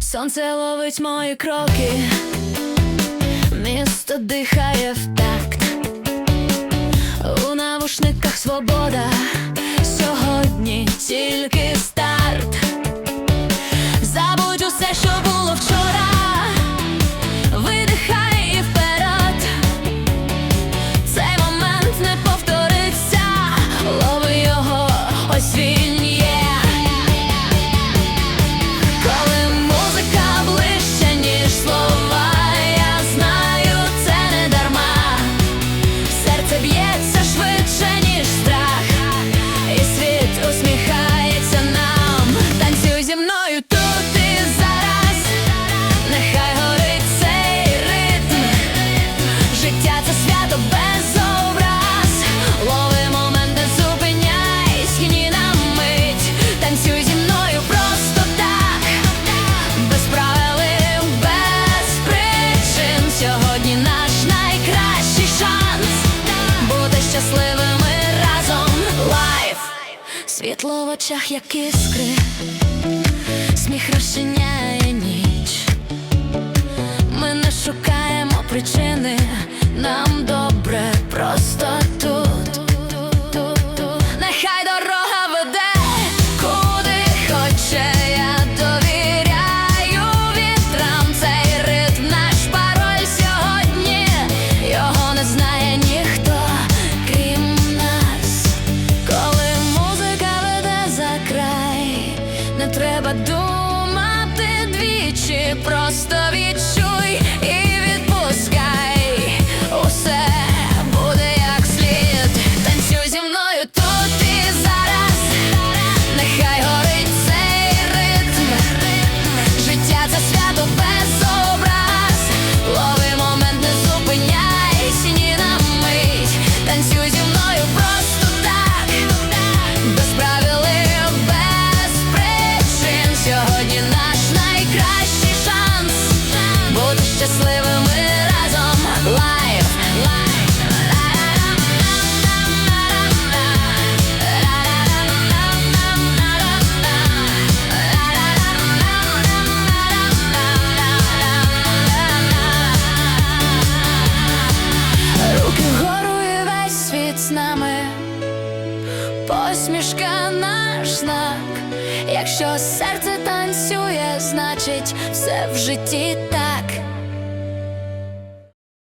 Сонце ловить мої кроки, місто дихає в такт, у навушниках свобода, сьогодні тільки зі тут і зараз, нехай горить цей ритм. Життя це свято без образ. Лови момент, не зупиняйся ні на мить. Танцюй зі мною просто так, без правил і без причин. Сьогодні наш найкращий шанс бути щасливими разом. Лайф, світло в очах, як іскри, сміх розчиняє треба думати двічі, просто відчуй Посмішка наш знак. Якщо серце танцює, значить все в житті так.